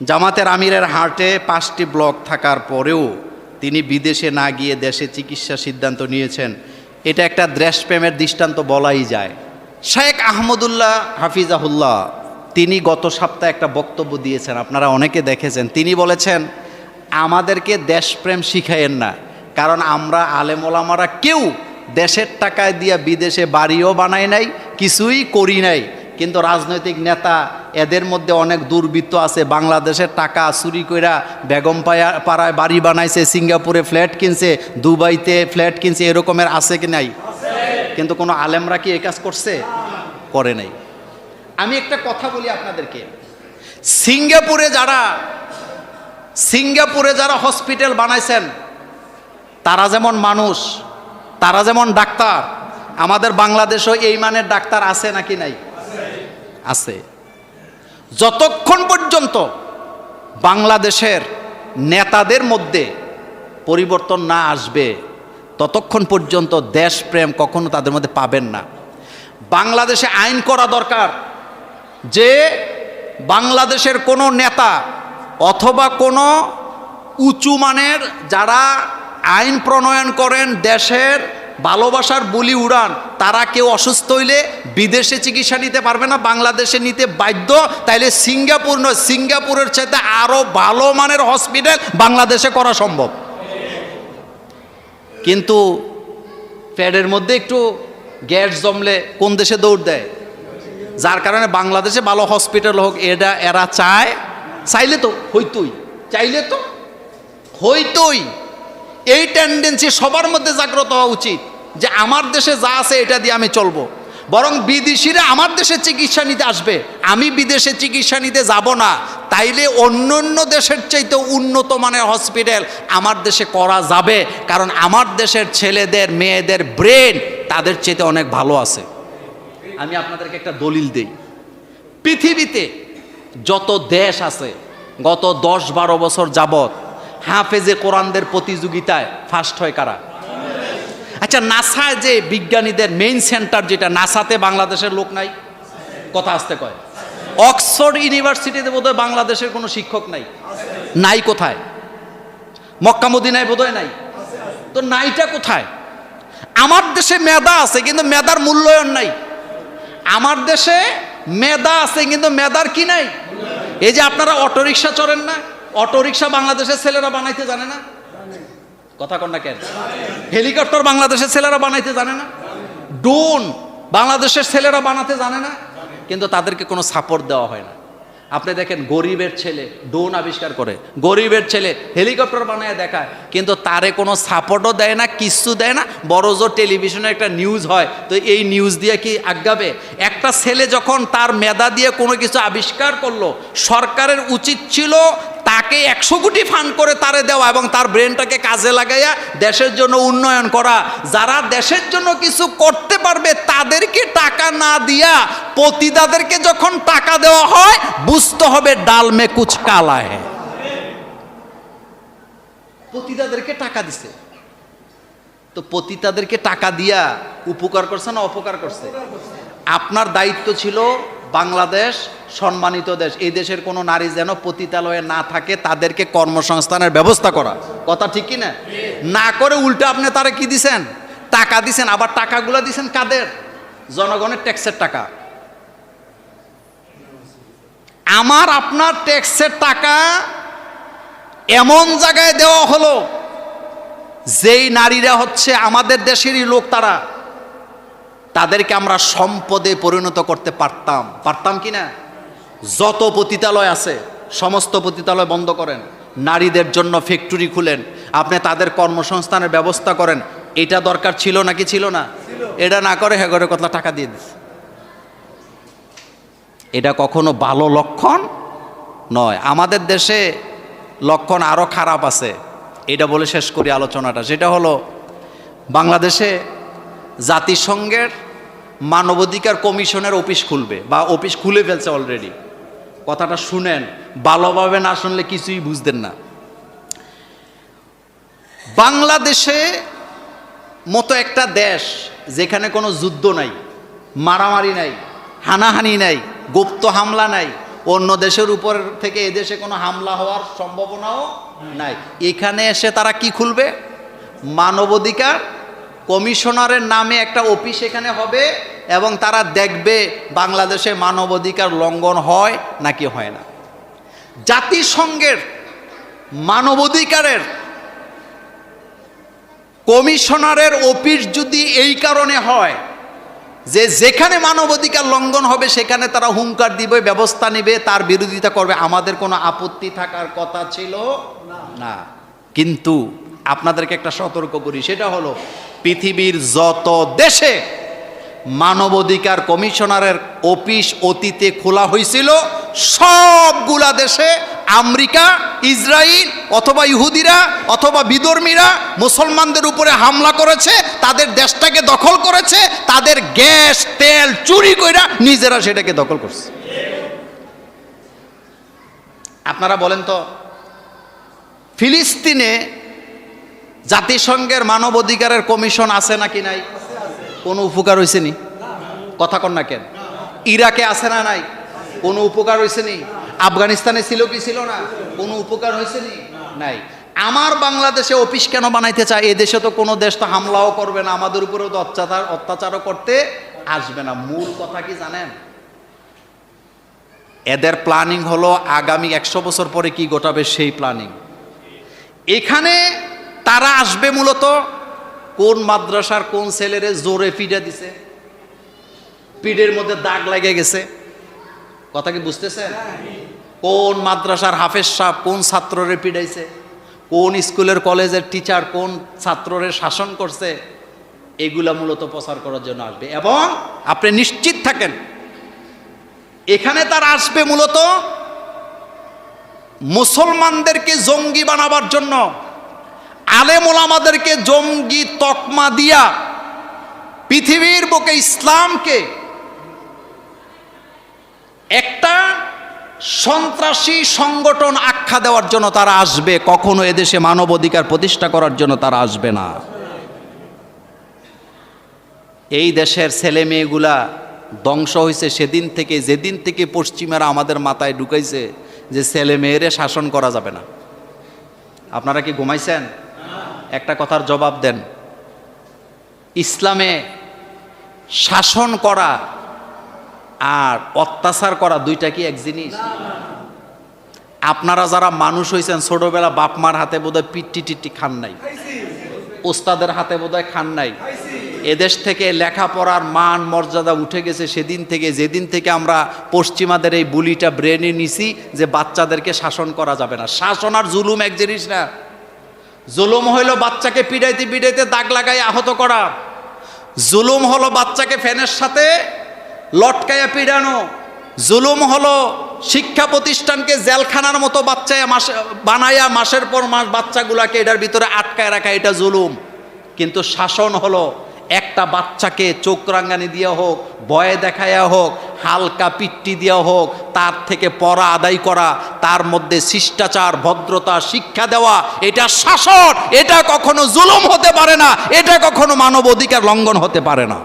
জামাতের আমিরের হার্টে পাঁচটি ব্লক থাকার পরেও তিনি বিদেশে না গিয়ে দেশে চিকিৎসা সিদ্ধান্ত নিয়েছেন। এটা একটা দেশপ্রেমের দৃষ্টান্ত বলাই যায়। শেখ আহমদুল্লাহ হাফিজাহুল্লাহ, তিনি গত সপ্তাহে একটা বক্তব্য দিয়েছেন, আপনারা অনেকে দেখেছেন। তিনি বলেছেন, আমাদেরকে দেশপ্রেম শিখাইয়েন না, কারণ আমরা আলেমোলামারা কেউ দেশের টাকায় দিয়া বিদেশে বাড়িও বানাই নাই, কিছুই করি নাই। কিন্তু রাজনৈতিক নেতা এদের মধ্যে অনেক দুর্বৃত্ত আছে। বাংলাদেশের টাকা চুরি কইরা বেগম পাড়ায় বাড়ি বানাইছে, সিঙ্গাপুরে ফ্ল্যাট কিনছে, দুবাইতে ফ্ল্যাট কিনছে, এরকমের আছে কি নাই? কিন্তু কোনো আলেমরা কি এই কাজ করছে? করে নাই। আমি একটা কথা বলি আপনাদেরকে। সিঙ্গাপুরে যারা সিঙ্গাপুরে যারা হসপিটাল বানাইছেন, তারা যেমন মানুষ, তারা যেমন ডাক্তার, আমাদের বাংলাদেশেও এই মানের ডাক্তার আছে নাকি নাই? আছে। যতক্ষণ পর্যন্ত বাংলাদেশের নেতাদের মধ্যে পরিবর্তন না আসবে, ততক্ষণ পর্যন্ত দেশপ্রেম কখনো তাদের মধ্যে পাবেন না। বাংলাদেশে আইন করা দরকার যে বাংলাদেশের কোনো নেতা অথবা কোনো উঁচু মানের যারা আইন প্রণয়ন করেন দেশের ভালোবাসার বলি উড়ান, তারা কেউ অসুস্থ হইলে বিদেশে চিকিৎসা নিতে পারবে না, বাংলাদেশে নিতে বাধ্য। তাইলে সিঙ্গাপুর নয়, সিঙ্গাপুরের চাইতে আরও ভালো মানের হসপিটাল বাংলাদেশে করা সম্ভব। কিন্তু প্যাডের মধ্যে একটু গ্যাস জমলে কোন দেশে দৌড় দেয়? যার কারণে বাংলাদেশে ভালো হসপিটাল হোক, এটা এরা চায়। চাইলে তো, হইতই। চাইলে তো, হইতই। এই টেন্ডেন্সি সবার মধ্যে জাগ্রত হওয়া উচিত যে আমার দেশে যা আছে এটা দিয়ে আমি চলবো। বরং বিদেশিরা আমার দেশে চিকিৎসা নিতে আসবে। আমি বিদেশে চিকিৎসা নিতে যাব না। তাইলে অন্য অন্য দেশের চাইতে উন্নত মানের হসপিটাল আমার দেশে করা যাবে। কারণ আমার দেশের ছেলেদের, মেয়েদের ব্রেন তাদের চাইতে অনেক ভালো আছে। আমি আপনাদেরকে একটা দলিল দেই। পৃথিবীতে যত দেশ আছে, গত দশ বারো বছর যাবত হাফেজে কোরআনদের প্রতিযোগিতায় ফার্স্ট হয় কারা? আচ্ছা নাসায় যে বিজ্ঞানীদের মেইন সেন্টার যেটা, নাসাতে বাংলাদেশের লোক নাই? কথা আসতে কয়। অক্সফোর্ড ইউনিভার্সিটিতে বোধহয় বাংলাদেশের কোনো শিক্ষক নাই। নাই কোথায়? মক্কা মদিনায় বোধহয় নাই। তো নাইটা কোথায়? আমার দেশে মেধা আছে, কিন্তু মেধার মূল্যায়ন নাই। আমার দেশে মেধা আছে, কিন্তু মেধার কি নাই? এই যে আপনারা অটোরিকশা চড়েন না? অটোরিকশা বাংলাদেশের ছেলেরা বানাইতে জানে না? কথা কন না কেন? হেলিকপ্টার বাংলাদেশের ছেলেরা বানাইতে জানে না? ড্রোন বাংলাদেশের ছেলেরা বানাতে জানে না? কিন্তু তাদেরকে কোনো সাপোর্ট দেওয়া হয় না। আপনি দেখেন, গরিবের ছেলে ড্রোন আবিষ্কার করে, গরিবের ছেলে হেলিকপ্টার বানায় দেখায়, কিন্তু তারে কোনো সাপোর্টও দেয় না, কিচ্ছু দেয় না। বড় জোর টেলিভিশনে একটা নিউজ হয়, তো এই নিউজ দিয়ে কি আজ্ঞাবে? একটা ছেলে যখন তার মেধা দিয়ে কোনো কিছু আবিষ্কার করল, সরকারের উচিত ছিল তাকে একশো কোটি ফান্ড করে তারে দেওয়া এবং তার ব্রেনটাকে কাজে লাগাইয়া দেশের জন্য উন্নয়ন করা। যারা দেশের জন্য কিছু করতে পারবে, তাদেরকে টাকা না দিয়া পতিদাদেরকে যখন টাকা দেওয়া হয়, বুঝতে হবে ডাল মে কুচ কালা হ্যাঁ পতিতাদেরকে টাকা দিছে। তো পতিতাদেরকে টাকা দিয়া উপকার করছে না অপকার করছে? আপনার দায়িত্ব ছিল বাংলাদেশ সম্মানিত দেশ, এই দেশের কোনো নারী যেন পতিতালয়ে না থাকে, তাদেরকে কর্মসংস্থানের ব্যবস্থা করা। কথা ঠিক কি না? না করে উল্টে আপনি তারা কি দিছেন? টাকা দিছেন, আবার টাকাগুলো দিছেন কাদের? জনগণের ট্যাক্সের টাকা। আমার, আপনার ট্যাক্সের টাকা এমন জায়গায় দেওয়া হলো, যেই নারীরা হচ্ছে আমাদের দেশেরই লোক তারা। তাদেরকে আমরা সম্পদে পরিণত করতে পারতাম। পারতাম কি না? যত পতিতালয় আছে সমস্ত পতিতালয় বন্ধ করেন। নারীদের জন্য ফ্যাক্টরি খুলেন। আপনি তাদের কর্মসংস্থানের ব্যবস্থা করেন। এটা দরকার ছিল নাকি ছিল না? এটা না করে হ্যাঁ করে কত টাকা দিয়ে দিস এটা কখনো ভালো লক্ষণ নয়। আমাদের দেশে লক্ষণ আরও খারাপ আছে। এটা বলে শেষ করি আলোচনাটা। সেটা হলো বাংলাদেশে জাতিসংঘের মানবাধিকার কমিশনের অফিস খুলবে বা অফিস খুলে ফেলছে অলরেডি কথাটা শুনেন, ভালোভাবে না শুনলে কিছুই বুঝতেন না। বাংলাদেশে মতো একটা দেশ যেখানে কোনো যুদ্ধ নাই, মারামারি নাই, হানাহানি নাই, গুপ্ত হামলা নাই, অন্য দেশের উপর থেকে এদেশে কোনো হামলা হওয়ার সম্ভাবনাও নাই। এখানে এসে তারা কি খুলবে? মানবাধিকার কমিশনারের নামে একটা অফিস এখানে হবে এবং তারা দেখবে বাংলাদেশে মানবাধিকার লঙ্ঘন হয় নাকি হয় না। জাতিসংঘের মানবাধিকারের কমিশনারের অফিস যদি এই কারণে হয় যে যেখানে মানবাধিকার লঙ্ঘন হবে সেখানে তারা হুঙ্কার দিবে, ব্যবস্থা নেবে, তার বিরোধিতা করবে। আমাদের কোনো আপত্তি থাকার কথা ছিল না। কিন্তু আপনাদেরকে একটা সতর্ক করি, সেটা হলো পৃথিবীর যত দেশে মানবাধিকার কমিশনারের অফিস অতীতে খোলা হয়েছিল, সবগুলা দেশে আমেরিকা ইসরায়েল অথবা ইহুদিরা অথবা বিধর্মীরা মুসলমানদের উপরে হামলা করেছে, তাদের দেশটাকে দখল করেছে, তাদের গ্যাস, তেল চুরি কইরা নিজেরা সেটাকে দখল করছে। আপনারা বলেন তো, ফিলিস্তিনে জাতিসংঘের মানব অধিকারের কমিশন আছে নাকি নাই? কোনো উপকার হয়েছে নি? কথা কন না কেন? ইরাকে আছে না নাই? কোনো উপকার হয়েছে নি? আফগানিস্তানে ছিল কি ছিল না? কোনো উপকার হয়েছে নি? নাই। আমার বাংলাদেশে অফিস কেন বানাইতে চায়? এ দেশে তো কোনো দেশ তো হামলাও করবে না। আমাদের উপরেও তো অত্যাচার, অত্যাচারও করতে আসবে না। মূল কথা কি জানেন? এদের প্ল্যানিং হলো আগামী একশো বছর পরে কি ঘটাবে সেই প্ল্যানিং এখানে তারা আসবে মূলত কোন মাদ্রাসার কোন ছেলেরে জোরে পিডা দিছে? পিঠের মধ্যে দাগ লেগে গেছে। কথা কি বুঝতেছেন? কোন মাদ্রাসার হাফেজ সাহ কোন ছাত্ররে পিডাইছে কোন স্কুলের কলেজের টিচার কোন ছাত্ররে শাসন করছে? এগুলা মূলত প্রচার করার জন্য আসবে। এবং আপনি নিশ্চিত থাকেন, এখানে তারা আসবে মূলত মুসলমানদেরকে জঙ্গি বানাবার জন্য। আলেমুল আমাদেরকে জঙ্গি তকমা দিয়া পৃথিবীর বুকে ইসলামকে একটা সন্ত্রাসী সংগঠন আখ্যা দেওয়ার জন্য তারা আসবে, কখনো এদেশে মানবাধিকার প্রতিষ্ঠা করার জন্য তারা আসবে না। এই দেশের ছেলে মেয়েগুলা ধ্বংস হয়েছে সেদিন থেকে, যেদিন থেকে পশ্চিমারা আমাদের মাথায় ঢুকাইছে যে ছেলে মেয়েরে শাসন করা যাবে না। আপনারা কি ঘুমাইছেন? একটা কথার জবাব দেন। ইসলামে শাসন করা আর অত্যাচার করা দুইটা কি এক জিনিস? আপনারা যারা মানুষ হয়েছেন ছোটবেলা বাপ মার হাতে বোধহয় পিট্টি টিট্টি খান নাই। ওস্তাদের হাতে বোধহয় খান নাই। এদেশ থেকে লেখাপড়ার মান, মর্যাদা উঠে গেছে সেদিন থেকে। যেদিন থেকে আমরা পশ্চিমাদের এই বুলিটা ব্রেনে নিছি যে বাচ্চাদেরকে শাসন করা যাবে না। শাসন আর জুলুম এক জিনিস না। জুলুম হইল বাচ্চাকে পিড়াইতে পিড়াইতে দাগ লাগাই আহত করা। জুলুম হলো বাচ্চাকে ফ্যানের সাথে লটকায়া পিড়ানো। জুলুম হলো শিক্ষা প্রতিষ্ঠানকে জেলখানার মতো বাচ্চায় মাসে বানায়া মাসের পর মাস বাচ্চাগুলাকে এটার ভিতরে আটকায় রাখা, এটা জুলুম। কিন্তু শাসন হলো একটা বাচ্চাকে চোখ রাঙ্গানি দিয়া হোক, ভয়ে দেখায়া হোক হালকা পিট্টি দেওয়া হোক, তার থেকে পড়া আদায় করা, তার মধ্যে শিষ্টাচার, ভদ্রতা, শিক্ষা দেওয়া, এটা শাসন, এটা কখনো জুলুম হতে পারে না, এটা কখনো মানব অধিকার লঙ্ঘন হতে পারে না।